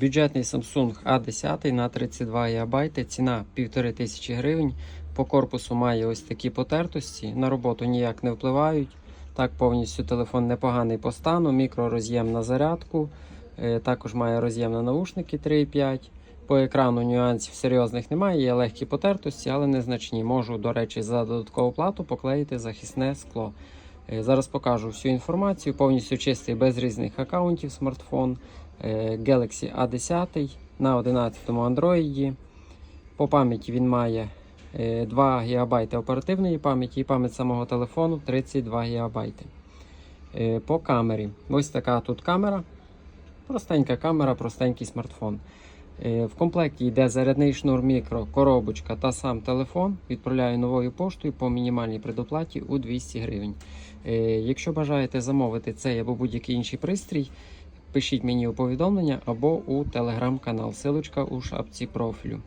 Бюджетний Samsung A10 на 32 ГБ, ціна 1500 гривень. По корпусу має ось такі потертості, на роботу ніяк не впливають. Так, повністю телефон непоганий по стану, мікророз'єм на зарядку. Е, Також має роз'єм на наушники 3,5. По екрану нюансів серйозних немає, є легкі потертості, але незначні. Можу, до речі, за додаткову плату поклеїти захисне скло. Е, Зараз покажу всю інформацію. Повністю чистий без різних аккаунтів смартфон. Е, Galaxy A10 на 11 Android. По пам'яті він має е, 2 ГБ оперативної пам'яті і пам'ять самого телефону 32 ГБ. Е, По камері. Ось така тут камера. Простенька камера, простенький смартфон. Е, В комплекті йде зарядний шнур мікро, коробочка та сам телефон. Відправляю новою поштою по мінімальній предоплаті у 200 гривень. Е, Якщо бажаєте замовити цей або будь-який інший пристрій, пишіть мені у повідомлення або у телеграм-канал. Силочка у шапці профілю.